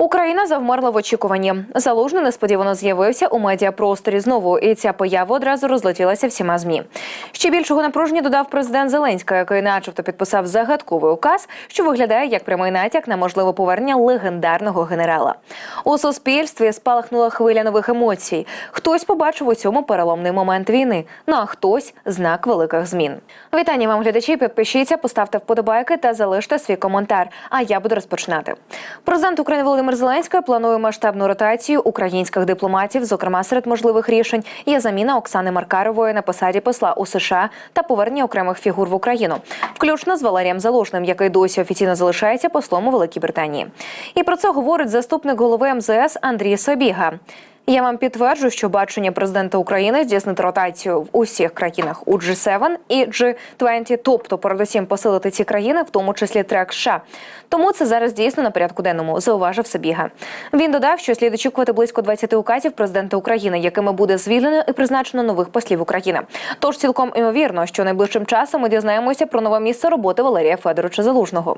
Україна завмерла в очікуванні. Залужний несподівано з'явився у медіапросторі знову, і ця поява одразу розлетілася всіма змі. Ще більшого напруження додав президент Зеленський, який, начебто, підписав загадковий указ, що виглядає як прямий натяк на можливе повернення легендарного генерала. У суспільстві спалахнула хвиля нових емоцій. Хтось побачив у цьому переломний момент війни, ну а хтось знак великих змін. Вітання вам, глядачі. Підпишіться, поставте вподобайки та залиште свій коментар. А я буду розпочинати. Президент України Володимир Зеленський планує масштабну ротацію українських дипломатів. Зокрема, серед можливих рішень є заміна Оксани Маркарової на посаді посла у США та повернення окремих фігур в Україну, включно з Валерієм Залужним, який досі офіційно залишається послом у Великій Британії. І про це говорить заступник голови МЗС Андрій Собіга. Я вам підтверджу, що бачення президента України здійснити ротацію в усіх країнах у G7 і G20, тобто передусім посилити ці країни, в тому числі трек США. Тому це зараз дійсно на порядку денному, зауважив Сабіга. Він додав, що слід очікувати близько 20 указів президента України, якими буде звільнено і призначено нових послів України. Тож цілком імовірно, що найближчим часом ми дізнаємося про нове місце роботи Валерія Федоровича Залужного.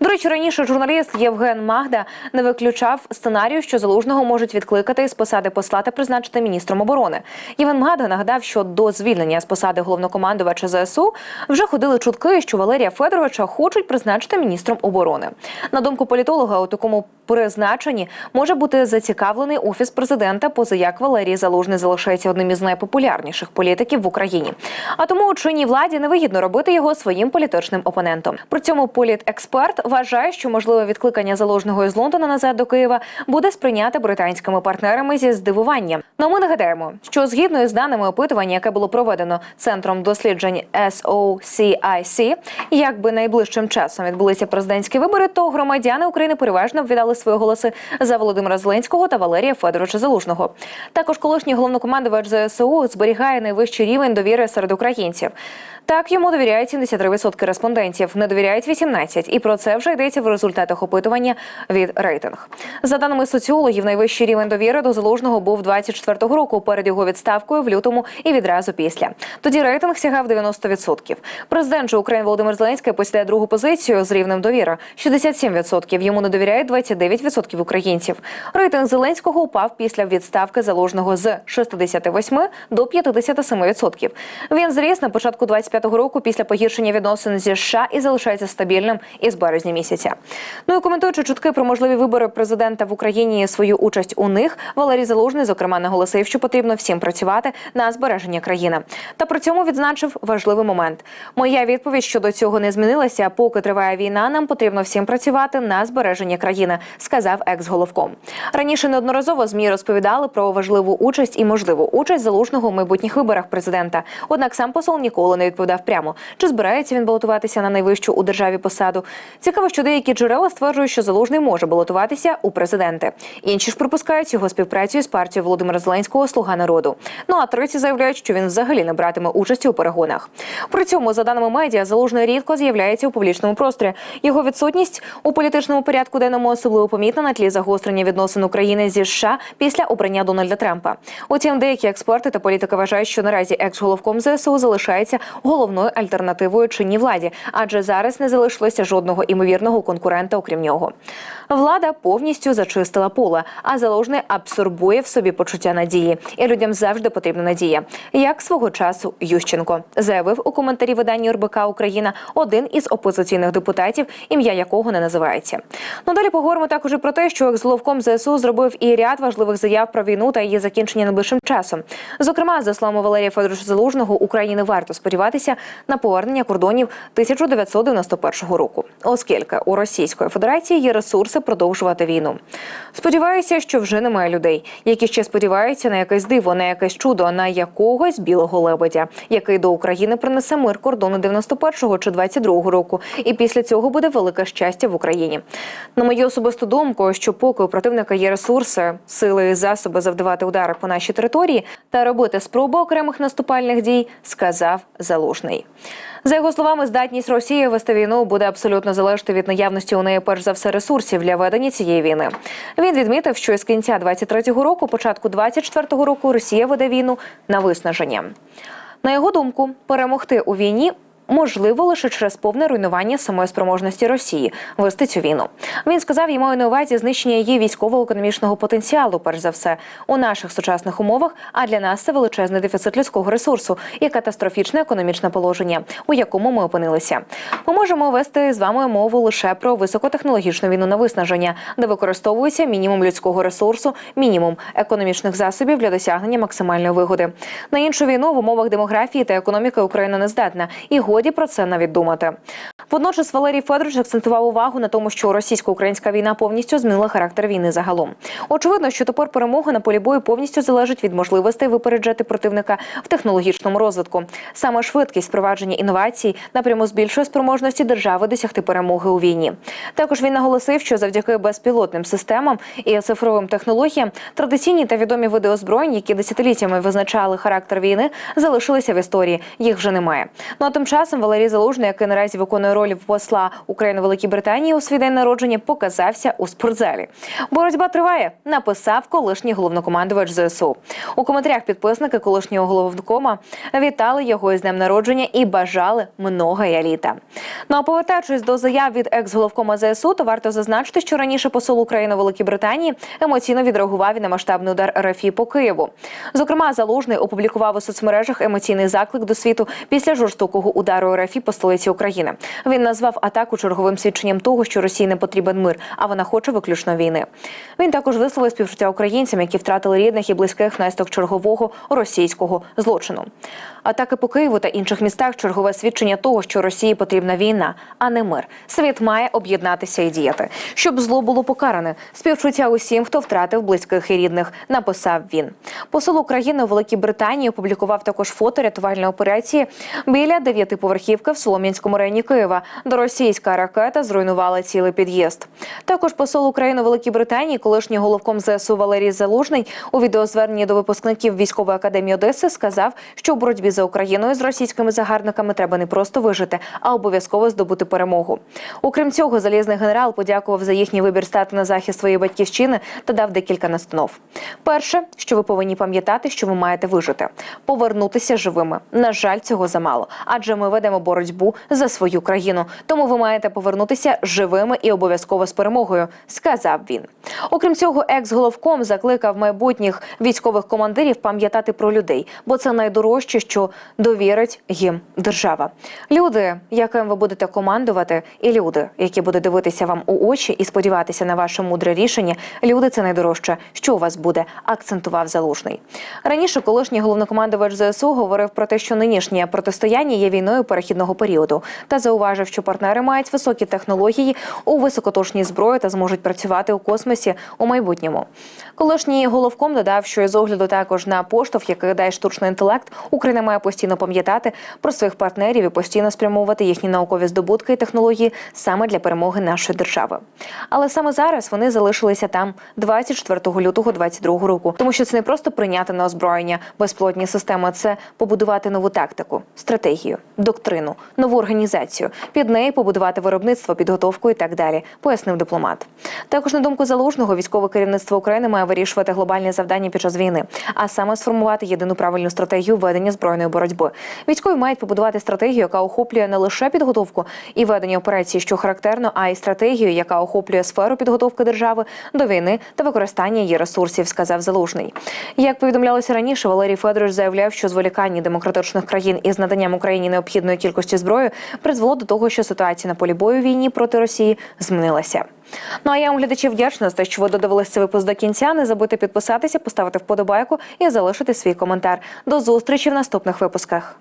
До речі, раніше журналіст Євген Магда не виключав сценарію, що залужного можуть відкликати з посади посла та призначити міністром оборони. Іван Мгадга нагадав, що до звільнення з посади головнокомандувача ЗСУ вже ходили чутки, що Валерія Федоровича хочуть призначити міністром оборони. На думку політолога, у такому призначенні може бути зацікавлений офіс президента, поза як Валерій Залужний залишається одним із найпопулярніших політиків в Україні. А тому у чинній владі невигідно робити його своїм політичним опонентом. При цьому політексперт вважає, що можливе відкликання залужного із Лондона назад до Києва буде сприйняти британськими партнерами зі здивуванням. Ну ми нагадаємо, що згідно із даними опитування, яке було проведено центром досліджень SOCIC, якби найближчим часом відбулися президентські вибори, то громадяни України переважно віддали свої голоси за Володимира Зеленського та Валерія Федоровича Залужного. Також колишній головнокомандувач ЗСУ зберігає найвищий рівень довіри серед українців. Так йому довіряють 73% респондентів, не довіряють 18%. І про це вже йдеться в результатах опитування від рейтинг. За даними соціологів, найвищий рівень довіри до залужного був 24-го року перед його відставкою в лютому і відразу після. Тоді рейтинг сягав 90%. Президент же України Володимир Зеленський посідає другу позицію з рівнем довіри 67%. Йому не довіряють 29% українців. Рейтинг Зеленського упав після відставки залужного з 68 до 57%. Він зріс на початку 25-го року після погіршення відносин зі США і залишається стабільним із березня місяця. Ну і коментуючи чутки про можливі вибори президента в Україні і свою участь у них, Валерій Залужний зокрема наголосив, що потрібно всім працювати на збереження країни. Та при цьому відзначив важливий момент. Моя відповідь щодо цього не змінилася. Поки триває війна, нам потрібно всім працювати на збереження країни, сказав екс-головком. Раніше неодноразово змі розповідали про важливу участь і можливу участь залужного у майбутніх виборах президента. Однак сам посол ніколи не відповідав прямо, чи збирається він балотуватися на найвищу у державі посаду. Цікаво, що деякі джерела стверджують, що залужний може балотуватися у президенти. Інші ж припускають його співпрацю з партією Володимира Зеленського Слуга народу. Ну а треті заявляють, що він взагалі не братиме участі у перегонах. При цьому, за даними медіа, залужний рідко з'являється у публічному просторі. Його відсутність у політичному порядку денному особливо помітна на тлі загострення відносин України зі США після обрання Дональда Трампа. Утім, деякі експерти та політики вважають, що наразі екс-головком ЗСУ залишається головною альтернативою чинній владі, адже зараз не залишилося жодного імовірного конкурента, окрім нього. Влада повністю зачистила поле, а залужний абсорбує в собі почуття надії, і людям завжди потрібна надія. Як свого часу Ющенко заявив у коментарі видання РБК Україна один із опозиційних депутатів, ім'я якого не називається. Ну далі поговоримо також про те, що екс-головком ЗСУ зробив і ряд важливих заяв про війну та її закінчення найближчим часом. Зокрема, за словами Валерія Федоровича Залужного, Україні варто сподіватися на повернення кордонів 1991 року, оскільки у Російської Федерації є ресурси продовжувати війну. Сподіваюся, що вже немає людей, які ще сподіваються на якесь диво, на якесь чудо, на якогось білого лебедя, який до України принесе мир кордону 91-го чи 22-го року, і після цього буде велике щастя в Україні. На мою особисту думку, що поки у противника є ресурси, сили і засоби завдавати удари по нашій території та робити спроби окремих наступальних дій, сказав Залужний. За його словами, здатність Росії вести війну буде абсолютно залежати від наявності у неї перш за все ресурсів для ведення цієї війни. Він відмітив, що з кінця 23-го року, початку 24-го року, Росія веде війну на виснаження. На його думку, перемогти у війні можливо лише через повне руйнування самої спроможності Росії вести цю війну. Він сказав, я маю на увазі знищення її військово-економічного потенціалу, перш за все, у наших сучасних умовах. А для нас це величезний дефіцит людського ресурсу і катастрофічне економічне положення, у якому ми опинилися. Ми можемо вести з вами мову лише про високотехнологічну війну на виснаження, де використовується мінімум людського ресурсу, мінімум економічних засобів для досягнення максимальної вигоди. На іншу війну в умовах демографії та економіки Україна не здатна, і годі про це навіть думати. Водночас Валерій Федорович акцентував увагу на тому, що російсько-українська війна повністю змінила характер війни загалом. Очевидно, що тепер перемога на полі бою повністю залежить від можливостей випереджати противника в технологічному розвитку. Саме швидкість впровадження інновацій напряму збільшує спроможності держави досягти перемоги у війні. Також він наголосив, що завдяки безпілотним системам і цифровим технологіям традиційні та відомі види озброєнь, які десятиліттями визначали характер війни, залишилися в історії. Їх вже немає. Ну а тим часом Валерій Залужний, який наразі виконує роль посла України Великій Британії у свій день народження, показався у спортзалі. Боротьба триває. Написав колишній головнокомандувач ЗСУ. У коментарях підписники колишнього головкома вітали його із днем народження і бажали многое літа. Ну а повертаючись до заяв від екс-головкома ЗСУ, то варто зазначити, що раніше посол України Великій Британії емоційно відреагував і на масштабний удар РФІ по Києву. Зокрема, залужний опублікував у соцмережах емоційний заклик до світу після жорстокого удару РФІ по столиці України. Він назвав атаку черговим свідченням того, що Росії не потрібен мир, а вона хоче виключно війни. Він також висловив співчуття українцям, які втратили рідних і близьких внаслідок чергового російського злочину. Атаки по Києву та інших містах чергове свідчення того, що Росії потрібна війна, а не мир. Світ має об'єднатися і діяти, щоб зло було покаране. Співчуття усім, хто втратив близьких і рідних, написав він. Посол України у Великій Британії опублікував також фото рятувальної операції біля дев'ятиповерхівки в Солом'янському районі Києва, де російська ракета зруйнувала цілий під'їзд. Також посол України Великій Британії, колишній головком ЗСУ Валерій Залужний, у відеозверненні до випускників військової академії Одеси сказав, що в боротьбі за Україною з російськими загарбниками треба не просто вижити, а обов'язково здобути перемогу. Окрім цього, залізний генерал подякував за їхній вибір стати на захист своєї батьківщини та дав декілька настанов. Перше, що ви повинні пам'ятати, що ви маєте вижити, повернутися живими. На жаль, цього замало, адже ми ведемо боротьбу за свою країну. Тому ви маєте повернутися живими і обов'язково з перемогою, сказав він. Окрім цього, екс-головком закликав майбутніх військових командирів пам'ятати про людей, бо це найдорожче, що довірить їм держава. Люди, яким ви будете командувати, і люди, які будуть дивитися вам у очі і сподіватися на ваше мудре рішення. Люди це найдорожче, що у вас буде, акцентував залужний. Раніше колишній головнокомандувач ЗСУ говорив про те, що нинішнє протистояння є війною перехідного періоду, та зауважив, що партнери мають високі технології у високоточній зброї та зможуть працювати у космосі у майбутньому. Колишній головком додав, що із огляду також на поштовх, який дає штучний інтелект, Україна має постійно пам'ятати про своїх партнерів і постійно спрямовувати їхні наукові здобутки і технології саме для перемоги нашої держави. Але саме зараз вони залишилися там 24 лютого 2022 року, тому що це не просто прийняти на озброєння безплотні системи, це побудувати нову тактику, стратегію, доктрину, нову організацію. Під неї побудувати виробництво, підготовку і так далі, пояснив дипломат. Також на думку залужного, військове керівництво України має вирішувати глобальні завдання під час війни, а саме сформувати єдину правильну стратегію ведення збройної боротьби. Військові мають побудувати стратегію, яка охоплює не лише підготовку і ведення операції, що характерно, а й стратегію, яка охоплює сферу підготовки держави до війни та використання її ресурсів, сказав залужний. Як повідомлялося раніше, Валерій Федорович заявляв, що зволікання демократичних країн із наданням Україні необхідної кількості зброї призвело до того, що ситуація на полі бою війні проти Росії змінилася. Ну а я вам глядачі вдячна за те, що ви додивилися цей випуск до кінця. Не забудьте підписатися, поставити вподобайку і залишити свій коментар. До зустрічі в наступних випусках.